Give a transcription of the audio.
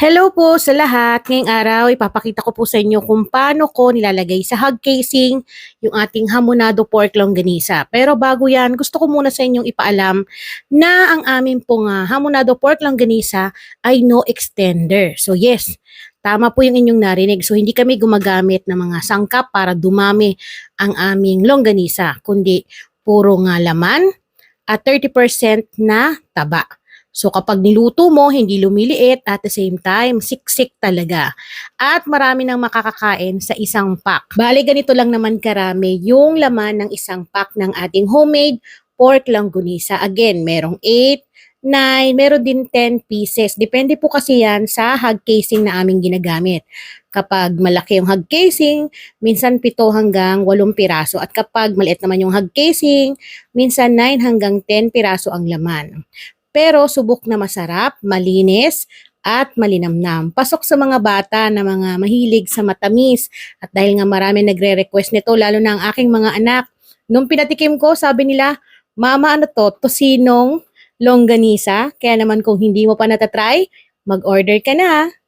Hello po sa lahat. Ngayong araw, ipapakita ko po sa inyo kung paano ko nilalagay sa hog casing yung ating hamonado pork longganisa. Pero bago yan, gusto ko muna sa inyong ipaalam na ang amin pong ah, hamonado pork longganisa ay no extender. So yes, tama po yung inyong narinig. So hindi kami gumagamit ng mga sangkap para dumami ang aming longganisa, kundi puro nga laman at 30% na taba. So kapag niluto mo, hindi lumiliit at the same time, siksik talaga. At marami nang makakakain sa isang pack. Bali ganito lang naman karami yung laman ng isang pack ng ating homemade pork langgunisa. Again, merong 8, 9, meron din 10 pieces. Depende po kasi yan sa hog casing na aming ginagamit. Kapag malaki yung hog casing, minsan 7 hanggang 8 piraso. At kapag maliit naman yung hog casing, minsan 9 hanggang 10 piraso ang laman pero subok na masarap, malinis, at malinamnam. Pasok sa mga bata na mga mahilig sa matamis. At dahil nga marami nagre-request nito, lalo na ang aking mga anak, nung pinatikim ko, sabi nila, Mama, ano to? Tosinong longganisa. Kaya naman kung hindi mo pa natatry, mag-order ka na. ha."